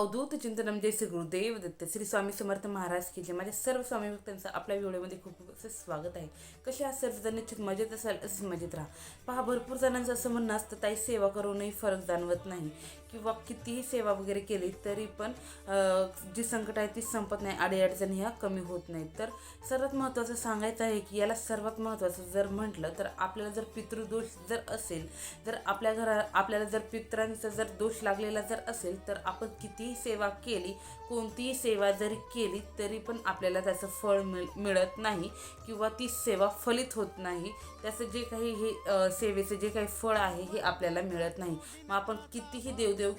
अवधूत चिंतनम म्हणजे जय श्री गुरुदेव दत्त श्री स्वामी समर्थ महाराज की जे माझ्या सर्व स्वामी भक्तांचं आपल्या व्हिडिओमध्ये खूप खूप असं स्वागत आहे. कसे आज सर्वजण निश्चित मजेत असाल? असं मजेत राहा. पहा भरपूर जणांचं असं म्हणणं असतं ताई सेवा करूनही फरक जाणवत नाही. किंवा कितीही सेवा वगैरे केली तरी पण जी संकट आहे ती संपत नाही अडीअडचणी ह्या कमी होत नाहीत. तर सर्वात महत्त्वाचं सांगायचं आहे की याला सर्वात महत्त्वाचं जर म्हटलं तर आपल्याला जर पितृदोष जर असेल जर आपल्या घरा आपल्याला जर पित्रांचा जर दोष लागलेला जर असेल तर आपण कितीही सेवा केली कोणतीही सेवा जरी केली तरी पण आपल्याला त्याचं फळ मिळ मिळत नाही किंवा ती सेवा फलित होत नाही. त्याचं जे काही हे सेवेचं जे काही फळ आहे हे आपल्याला मिळत नाही. मग आपण कितीही देव देव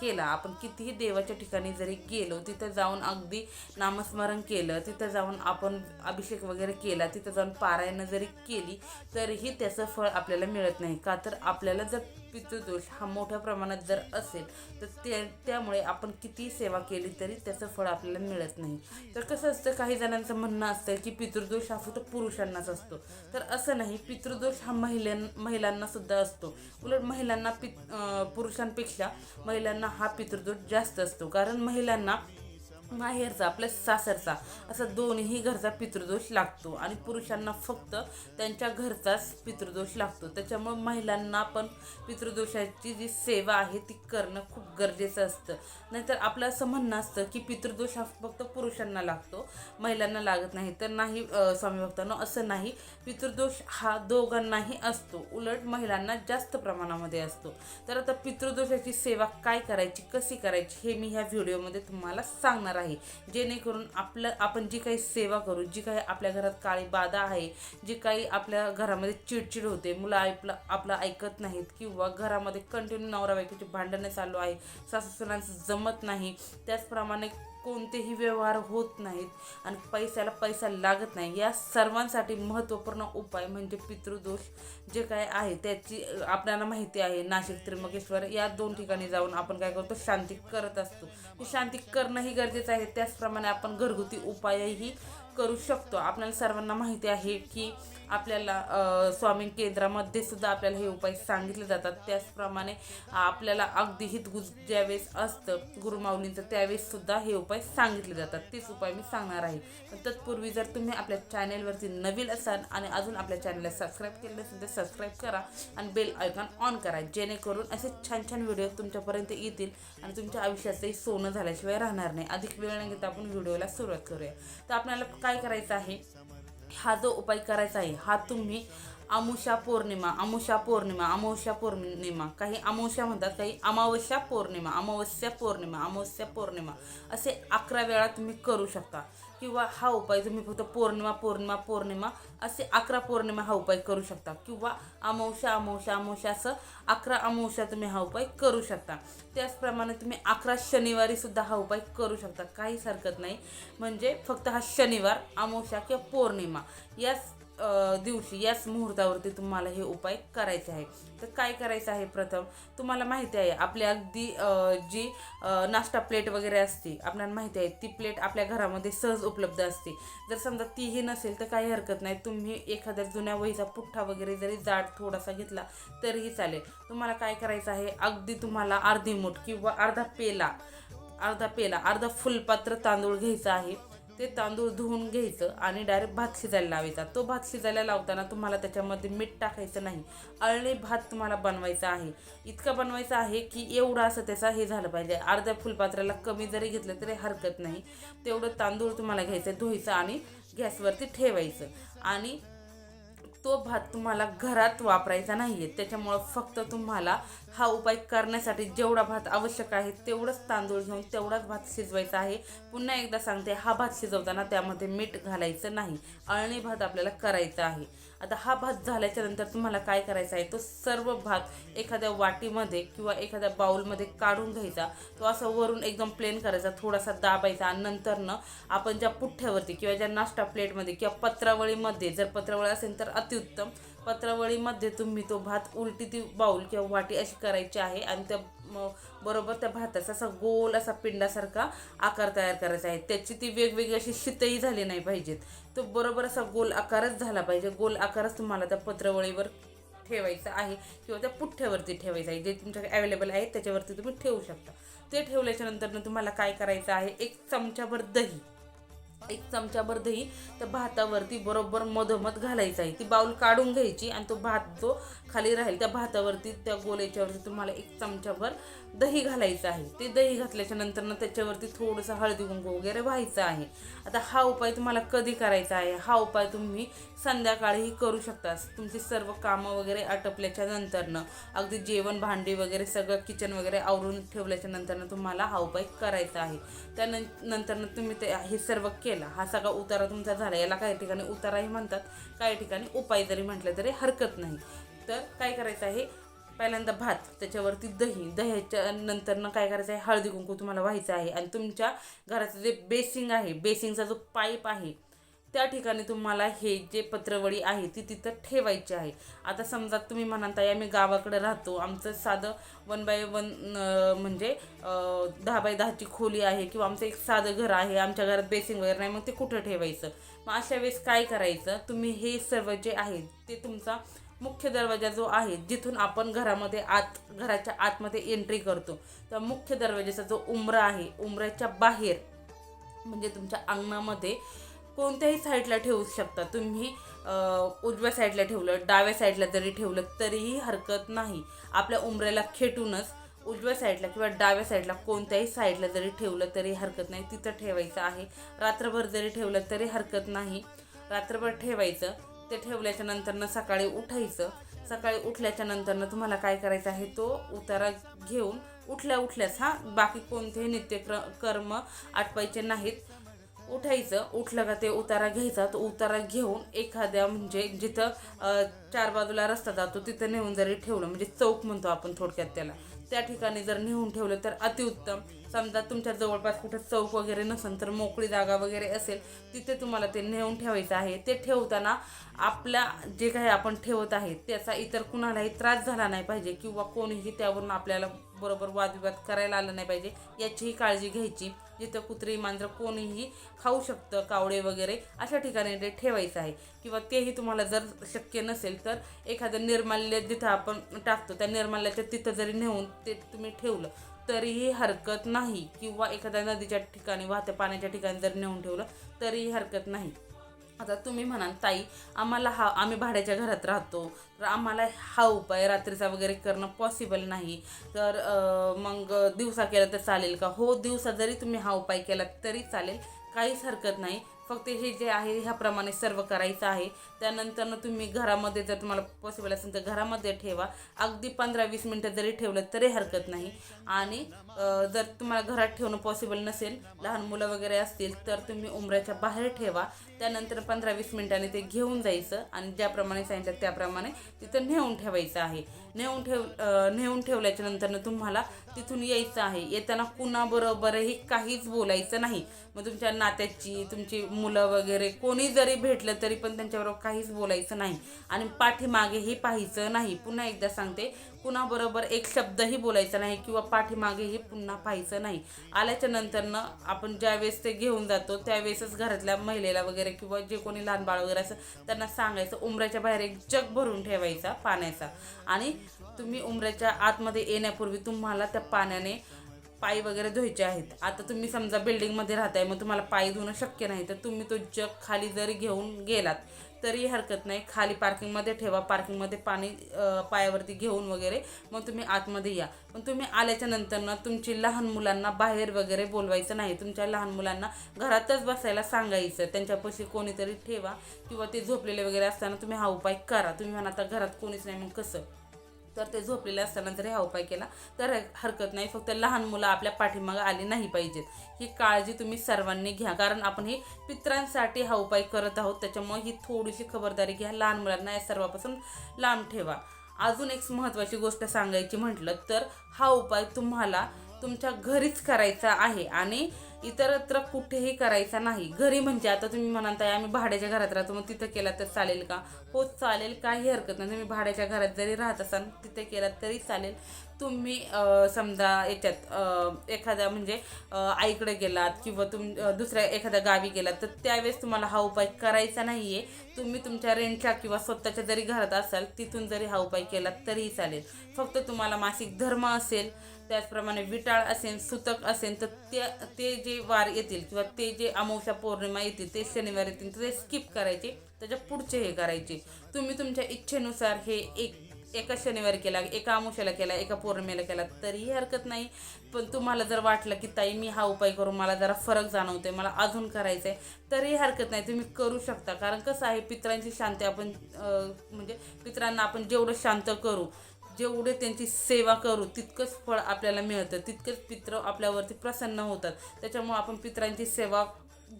केला. आपण कितीही देवाच्या ठिकाणी जरी गेलो तिथं जाऊन अगदी नामस्मरण केलं तिथं जाऊन आपण अभिषेक वगैरे केला तिथं जाऊन पारायणं जरी केली तरीही त्याचं फळ आपल्याला मिळत नाही. का तर आपल्याला जर पितृदोष हा मोठ्या प्रमाणात जर असेल तर ते त्यामुळे आपण कितीही सेवा केली तरी त्याचं फळ आपल्याला मिळत नाही. तर कसं असतं काही जणांचं म्हणणं असतं की पितृदोष हा फक्त पुरुषांनाच असतो. तर असं नाही पितृदोष हा महिलां महिलांना सुद्धा असतो. उलट महिलांना पित पुरुषांपेक्षा महिलांना हा पितृदोष जास्त असतो. कारण महिलांना माहेरचा प्लस सासरचा असा दोन्ही घरचा पितृदोष लागतो. आणि पुरुषांना फक्त त्यांच्या घरचाच पितृदोष लागतो. त्याच्यामुळे महिलांना पण पितृदोषाची जी सेवा आहे ती करणं खूप गरजेचं असतं. नाहीतर आपलं असं म्हणणं असतं की पितृदोष हा फक्त पुरुषांना लागतो महिलांना लागत नाही. तर नाही स्वामी भक्तांनो असं नाही. पितृदोष हा दोघांनाही असतो. उलट महिलांना जास्त प्रमाणामध्ये असतो. तर आता पितृदोषाची सेवा काय करायची कशी करायची हे मी ह्या व्हिडिओमध्ये तुम्हाला सांगणार आहे. जेणेकरून आपलं आपण जी काही सेवा करू जी काही आपल्या घरात काळी बाधा आहे जी काही आपल्या घरामध्ये चिडचिड होते मुलं आपलं आपलं ऐकत नाहीत किंवा घरामध्ये कंटिन्यू नवरा बायकोची भांडणं चालू आहे सासू सुनांचं जमत नाही त्याचप्रमाणे कोणतेही व्यवहार होत नाहीत आणि पैशाला पैसा लागत नाही. या सर्वांसाठी महत्त्वपूर्ण उपाय म्हणजे पितृदोष जे काय आहे त्याची आपल्याला माहिती आहे. नाशिक त्र्यंबकेश्वर या दोन ठिकाणी जाऊन आपण काय करतो? शांती करत असतो. ही शांती करणंही गरजेचं आहे. त्याचप्रमाणे आपण घरगुती उपायही करू शकतो. आपल्याला सर्वांना माहिती आहे की आपल्याला स्वामी केंद्रामध्ये सुद्धा आपल्याला हे उपाय सांगितले जातात. त्याचप्रमाणे आपल्याला अगदी हितगुज ज्यावेळेस असतं गुरुमाऊलींचं त्यावेळेस सुद्धा हे उपाय सांगितले जातात. तेच उपाय मी सांगणार आहे. पण तत्पूर्वी जर तुम्ही आपल्या चॅनेलवरती नवीन असाल आणि अजून आपल्या चॅनलला सबस्क्राईब केलं नसेल तर सबस्क्राईब करा आणि बेल आयकॉन ऑन करा. जेणेकरून असे छान छान व्हिडिओ तुमच्यापर्यंत येतील आणि तुमच्या आयुष्याचंही सोनं झाल्याशिवाय राहणार नाही. अधिक वेळ न घेता आपण व्हिडिओला सुरुवात करूया. तर आपल्याला काय करायचं आहे? हा जो उपाय करायचा आहे हा तुम्ही अमुषा पौर्णिमा अमुषा पौर्णिमा अमावस्या पौर्णिमा काही अमावस्या म्हणतात काही अमावस्या पौर्णिमा अमावस्या पौर्णिमा अमावस्या पौर्णिमा असे अकरा वेळा तुम्ही करू शकता. किंवा हा उपाय तुम्ही फक्त पौर्णिमा पौर्णिमा पौर्णिमा असे अकरा पौर्णिमा हा उपाय करू शकता. किंवा अमावस्या अमावश्या अमावश्या असं अकरा अमावश्या तुम्ही हा उपाय करू शकता. त्याचप्रमाणे तुम्ही अकरा शनिवारी सुद्धा हा उपाय करू शकता. काहीच हरकत नाही. म्हणजे फक्त हा शनिवार अमावस्या किंवा पौर्णिमा. याच दिवशी याच मुहूर्तावरती तुम्हाला हे उपाय करायचे आहे तर काय करायचं आहे प्रथम? तुम्हाला माहिती आहे आपल्या अगदी जी नाश्ता प्लेट वगैरे असते आपल्याला माहिती आहे ती प्लेट आपल्या घरामध्ये सहज उपलब्ध असते. जर समजा तीही नसेल तर काही हरकत नाही तुम्ही एखाद्या जुन्या वहीचा पुठ्ठा वगैरे जरी जाड थोडासा घेतला तरीही चालेल. तुम्हाला काय करायचं आहे अगदी तुम्हाला अर्धी मूठ किंवा अर्धा पेला अर्धा पेला अर्धा फुलपात्र तांदूळ घ्यायचा आहे. ते तांदूळ धुवून घ्यायचं आणि डायरेक्ट भात शिजायला लावायचा. तो भात शिजायला लावताना तुम्हाला त्याच्यामध्ये मीठ टाकायचं नाही. अळणी भात तुम्हाला बनवायचा आहे. इतका बनवायचा आहे की एवढं असं त्याचा हे झालं पाहिजे. अर्ध्या फुलपात्राला कमी जरी घेतलं तरी हरकत नाही. तेवढं तांदूळ तुम्हाला घ्यायचं धुवायचं आणि गॅसवरती ठेवायचं. आणि तो भात तुम्हाला घरात वापरायचा नाही आहे त्याच्यामुळं फक्त तुम्हाला हा उपाय करण्यासाठी जेवढा भात आवश्यक आहे तेवढंच तांदूळ घेऊन तेवढाच भात शिजवायचा आहे. पुन्हा एकदा सांगते हा भात शिजवताना त्यामध्ये मीठ घालायचं नाही. अळणी भात आपल्याला करायचा आहे. आता हा भात झाल्याच्यानंतर तुम्हाला काय करायचा आहे? तो सर्व भात एखाद्या वाटीमध्ये किंवा एखाद्या बाउलमध्ये काढून घ्यायचा. तो असं वरून एकदम प्लेन करायचा थोडासा दाबायचा आणि नंतरनं आपण ज्या पुठ्ठ्यावरती किंवा ज्या नाश्ता प्लेटमध्ये किंवा पत्रावळीमध्ये जर पत्रावळी असेल तर अतिउत्तम पत्रावळीमध्ये तुम्ही तो भात उलटी ती बाऊल किंवा वाटी अशी करायची आहे आणि त्या बरोबर त्या भाताचा असा गोल असा पिंडासारखा आकार तयार करायचा आहे. त्याची ती वेगवेगळी अशी शितई झाली नाही पाहिजेत. तो बरोबर असा गोल आकारच झाला पाहिजे. गोल आकारच तुम्हाला त्या पत्रवळीवर ठेवायचं आहे किंवा त्या पुठ्ठ्यावरती ठेवायचं आहे. जे तुमच्याकडे अवेलेबल आहे त्याच्यावरती तुम्ही ठेवू शकता. ते ठेवल्याच्यानंतर तुम्हाला काय करायचं आहे? एक चमच्याभर दही. एक चमच्याभर दही त्या भातावरती बरोबर मधोमध घालायचं आहे. ती बाऊल काढून घ्यायची आणि तो भात जो खाली राहील त्या भातावरती त्या गोल्याच्यावरती तुम्हाला एक चमच्याभर दही घालायचं आहे. ते दही घातल्याच्या नंतरनं त्याच्यावरती थोडंसं हळदी कुंकू वगैरे व्हायचं आहे. आता हा उपाय तुम्हाला कधी करायचा आहे? हा उपाय तुम्ही संध्याकाळीही करू शकता. तुमची सर्व कामं वगैरे आटपल्याच्या नंतरनं अगदी जेवण भांडी वगैरे सगळं किचन वगैरे आवरून ठेवल्याच्या नंतरनं तुम्हाला हा उपाय करायचा आहे. त्यानंतरनं तुम्ही ते हे सर्व केला. हा सगळा उतारा तुमचा झाला. याला काही ठिकाणी उताराही म्हणतात काही ठिकाणी उपाय जरी म्हटलं तरी हरकत नाही. तर काय करायचं आहे? पहिल्यांदा भात त्याच्यावरती दही. दह्याच्या नंतरनं काय करायचं आहे? हळदी कुंकू तुम्हाला व्हायचं आहे. आणि तुमच्या घराचं जे बेसिंग आहे बेसिंगचा जो पाईप आहे त्या ठिकाणी तुम्हाला हे जे पत्रवळी आहे ती तिथं ठेवायची आहे. आता समजा तुम्ही म्हणताय आम्ही गावाकडे राहतो. आमचं साधं वन बाय वन म्हणजे दहा बाय दहाची खोली आहे किंवा आमचं एक साधं घर आहे आमच्या घरात बेसिंग वगैरे नाही मग ते कुठं ठेवायचं? मग अशा वेळेस काय करायचं? तुम्ही हे सर्व जे आहे ते तुमचा मुख्य दरवाजा जो आहे जिथून आपण घरामध्ये आत घराच्या आतमध्ये एंट्री करतो. त्या मुख्य दरवाजाचा जो उमरा आहे उमऱ्याच्या बाहेर म्हणजे तुमच्या अंगणामध्ये कोणत्याही साईडला ठेवू शकता. तुम्ही उजव्या साईडला ठेवलं डाव्या साईडला जरी ठेवलं तरीही हरकत नाही. आपल्या उमऱ्याला खेटूनच उजव्या साईडला किंवा डाव्या साईडला कोणत्याही साईडला जरी ठेवलं तरी हरकत नाही. तिथं ठेवायचं आहे. रात्रभर जरी ठेवलं तरी हरकत नाही. रात्रभर ठेवायचं. ते ठेवल्याच्या नंतरनं सकाळी उठायचं. सकाळी उठल्याच्या नंतरनं तुम्हाला काय करायचं आहे तो उतारा घेऊन उठल्या उठल्यास हा बाकी कोणतेही नित्यक्र कर्म आटवायचे नाहीत. उठायचं उठलं का ते उतारा घ्यायचा तो उतारा घेऊन एखाद्या म्हणजे जिथं चार बाजूला रस्ता जातो तिथं नेऊन जरी ठेवलं म्हणजे चौक म्हणतो आपण थोडक्यात त्याला त्या ठिकाणी जर नेऊन ठेवलं तर अतिउत्तम. समजा तुमच्या जवळपास कुठं चौक वगैरे नसेल तर मोकळी जागा वगैरे असेल तिथे तुम्हाला ते नेऊन ठेवायचं आहे. ते ठेवताना आपल्या जे काही आपण ठेवत आहे त्याचा इतर कुणालाही त्रास झाला नाही पाहिजे किंवा कोणीही त्यावरून आपल्याला बरोबर वादविवाद करायला आलं नाही पाहिजे याचीही काळजी घ्यायची. जिथं कुत्री मांजरं कोणीही खाऊ शकतं कावडे वगैरे अशा ठिकाणी ते ठेवायचं आहे. किंवा तेही तुम्हाला जर शक्य नसेल तर एखादं निर्माल्य जिथं आपण टाकतो त्या निर्माल्याच्या तिथं जरी नेऊन ते तुम्ही ठेवलं तरीही हरकत नाही. किंवा एखाद्या नदीच्या ठिकाणी वाहत्या पाण्याच्या ठिकाणी जर नेऊन ठेवलं तरीही हरकत नाही. आता तुम्ही म्हणाल ताई आम्हाला हा आम्ही भाड्याच्या घरात राहतो. तर आम्हाला हा उपाय रात्रीचा वगैरे करणं पॉसिबल नाही. तर मग दिवसा केला तर चालेल का? हो दिवसा जरी तुम्ही हा उपाय केला तरी चालेल. काहीच हरकत नाही. फक्त हे जे आहे ह्याप्रमाणे सर्व करायचं आहे. त्यानंतरनं तुम्ही घरामध्ये जर तुम्हाला पॉसिबल असेल तर घरामध्ये ठेवा. अगदी पंधरा वीस मिनटं जरी ठेवलं तरी हरकत नाही. आणि जर तुम्हाला घरात ठेवणं पॉसिबल नसेल लहान मुलं वगैरे असतील तर तुम्ही उमऱ्याच्या बाहेर ठेवा. त्यानंतर पंधरा वीस मिनटाने ते घेऊन जायचं आणि ज्याप्रमाणे सांगितलं त्याप्रमाणे तिथं नेऊन ठेवायचं आहे. नेऊन ठेव नेऊन ठेवल्याच्या नंतरनं तुम्हाला तिथून यायचं आहे. येताना कुणाबरोबरही काहीच बोलायचं नाही. मग तुमच्या नात्याची तुमची मुलं वगैरे कोणी जरी भेटलं तरी पण त्यांच्याबरोबर काहीच बोलायचं नाही. आणि पाठीमागेही पाहायचं नाही. पुन्हा एकदा सांगते कुणाबरोबर एक शब्दही बोलायचा नाही किंवा पाठीमागेही पुन्हा पाहायचं नाही. आल्याच्या नंतरनं आपण ज्यावेळेस ते घेऊन जातो त्यावेळेसच घरातल्या महिलेला वगैरे किंवा जे कोणी लहान बाळ वगैरे असं त्यांना सांगायचं उमऱ्याच्या बाहेर एक जग भरून ठेवायचा पाण्याचा. आणि तुम्ही उमऱ्याच्या आतमध्ये येण्यापूर्वी तुम्हाला त्या पाण्याने पाय वगैरे धुवायचे आहेत. आता तुम्ही समजा बिल्डिंगमध्ये राहताय मग तुम्हाला पाय धुणं शक्य नाही तर तुम्ही तो जग खाली जरी घेऊन गेलात तरी हरकत नाही. खाली पार्किंगमध्ये ठेवा पार्किंगमध्ये पाणी पायावरती घेऊन वगैरे मग तुम्ही आतमध्ये या. पण तुम्ही आल्याच्या नंतरनं तुमची लहान मुलांना बाहेर वगैरे बोलवायचं नाही. तुमच्या लहान मुलांना घरातच बसायला सांगायचं. त्यांच्यापाशी कोणीतरी ठेवा किंवा ते झोपलेले वगैरे असताना तुम्ही हा उपाय करा. तुम्ही म्हणा आता घरात कोणीच नाही मग कसं? तर ते झोपलेले असताना जर हा उपाय केला तर हरकत नाही. फक्त लहान मुलं आपल्या पाठीमागं आली नाही पाहिजेत. ही काळजी तुम्ही सर्वांनी घ्या. कारण आपण हे पित्रांसाठी हा उपाय करत आहोत. त्याच्यामुळे ही थोडीशी खबरदारी घ्या. लहान मुलांना या सर्वापासून लांब ठेवा. अजून एक महत्त्वाची गोष्ट सांगायची म्हटलं तर हा उपाय तुम्हाला तुमच्या घरीच करायचा आहे. आणि इतरत्र कुठेही करायचा नाही. घरी म्हणजे आता तुम्ही म्हणताय आम्ही भाड्याच्या घरात राहतो मग तिथं केला तर चालेल का? हो चालेल काही हरकत नाही. तुम्ही भाड्याच्या घरात जरी राहत असाल तिथे केलात तरी चालेल. तुम्ही समजा याच्यात एखाद्या म्हणजे आईकडे गेलात किंवा तुम दुसऱ्या एखाद्या गावी गेलात तर त्यावेळेस तुम्हाला हा उपाय करायचा नाही आहे तुम्ही तुमच्या रेंटच्या किंवा स्वतःच्या जरी घरात असाल तिथून जरी हा उपाय केला तरीही चालेल. फक्त तुम्हाला मासिक धर्म असेल त्याचप्रमाणे विटाळ असेल सुतक असेल तर ते ते जे वार येतील किंवा ते जे अमावस्या पौर्णिमा येतील ते शनिवार येतील तर ते स्किप करायचे. त्याच्या पुढचे हे करायचे. तुम्ही तुमच्या इच्छेनुसार हे एक एका शनिवारी केला एका अमुशाला केला एका पौर्णिमेला केला तरीही हरकत नाही. पण तुम्हाला जर वाटलं की ताई मी हा उपाय करून मला जरा फरक जाणवतोय मला अजून करायचं आहे तरीही हरकत नाही. तुम्ही करू शकता. कारण कसं आहे पित्रांची शांती आपण म्हणजे पित्रांना आपण जेवढं शांत करू जेवढे त्यांची सेवा करू तितकंच फळ आपल्याला मिळतं. तितकंच पित्र आपल्यावरती प्रसन्न होतात. त्याच्यामुळे आपण पित्रांची सेवा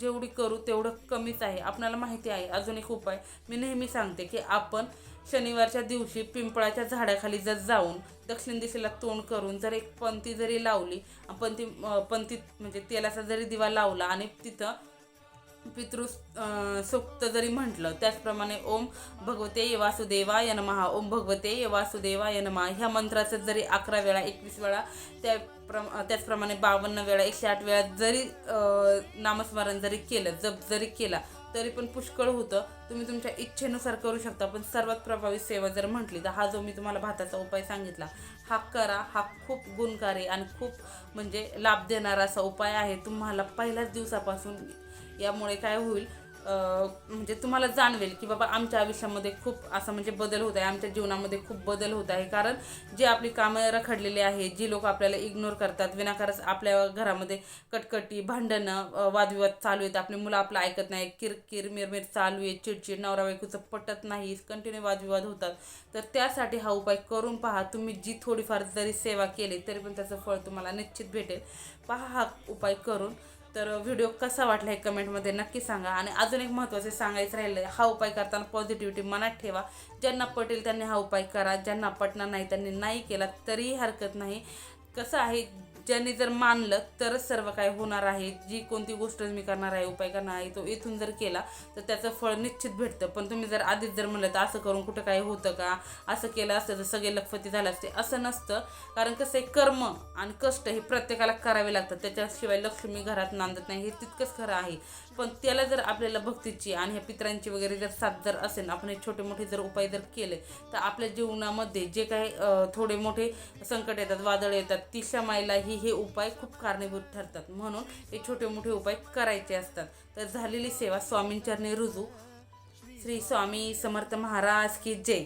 जेवढी करू तेवढं कमीच आहे. आपणाला माहिती आहे अजून एक उपाय. मी नेहमी सांगते की आपण शनिवारच्या दिवशी पिंपळाच्या झाडाखाली जर जाऊन दक्षिण दिशेला तोंड करून जर एक पंती जरी लावली पंती अं, म्हणजे तेलाचा जरी दिवा लावला आणि तिथं पितृ अं, सूक्त जरी म्हटलं त्याचप्रमाणे ओम भगवते ये वासुदेवाय नमहा ओम भगवते ये वासुदेवाय नमहा ह्या मंत्राचं जरी अकरा वेळा एकवीस वेळा त्या प्रम त्याचप्रमाणे बावन्न वेळा एकशे आठ वेळा जरी नामस्मरण जरी केलं जप जरी केला तरी पण पुष्कळ होतं. तुम्ही तुमच्या इच्छेनुसार करू शकता पण सर्वात प्रभावी सेवा जर म्हटली तर हा जो मी तुम्हाला भाताचा उपाय सांगितला हा करा हा खूप गुणकारी आणि खूप म्हणजे लाभ देणारा असा उपाय आहे. तुम्हाला पहिल्याच दिवसापासून यामुळे काय होईल म्हणजे तुम्हाला जाणवेल की बाबा आमच्या आयुष्यामध्ये खूप असं म्हणजे बदल होत आहे आमच्या जीवनामध्ये खूप बदल होत आहे. कारण जे आपली कामं रखडलेली आहे जी लोक आपल्याला इग्नोर करतात विनाकारच आपल्या घरामध्ये कटकटी भांडणं वादविवाद चालू आहेत. आपली मुलं आपलं ऐकत नाही किरकिर मिरमिर चालू आहे चिडचिड नवरा बायकोचं पटत नाही कंटिन्यू वादविवाद होतात. तर त्यासाठी हा उपाय करून पहा. तुम्ही जी थोडीफार जरी सेवा केली तरी पण त्याचं फळ तुम्हाला निश्चित भेटेल. पहा हा उपाय करून. तर व्हिडिओ कसा वाटला हे कमेंटमध्ये नक्की सांगा. आणि अजून एक महत्त्वाचं सांगायचं राहिलं हा उपाय करताना पॉझिटिव्हिटी मनात ठेवा. ज्यांना पटेल त्यांनी हा उपाय करा ज्यांना पटणार नाही त्यांनी नाही केला तरीही हरकत नाही. कसं आहे ज्यांनी जर मानलं तरच सर्व काय होणार आहे. जी कोणती गोष्ट मी करणार आहे उपाय करणार आहे तो इथून जर केला तर त्याचं फळ निश्चित भेटतं. पण तुम्ही जर आधीच जर म्हणलं तर असं करून कुठं काय होतं का? असं केलं असतं तर सगळे लखपती झाले असते. असं नसतं. कारण कसं आहे कर्म आणि कष्ट हे प्रत्येकाला करावे लागतात. त्याच्याशिवाय लक्ष्मी घरात नांदत नाही. हे तितकंच खरं आहे. पण त्याला जर आपल्याला भक्तीची आणि ह्या पित्रांची वगैरे जर साथ जर असेल आपण हे छोटे मोठे जर उपाय जर केले तर आपल्या जीवनामध्ये जे काही थोडे मोठे संकट येतात वादळ येतात ती शमायलाही हे उपाय खूप कारणीभूत ठरतात. म्हणून हे छोटे मोठे उपाय करायचे असतात. तर झालेली सेवा स्वामींचरणी रुजू. श्री स्वामी समर्थ महाराज की जय.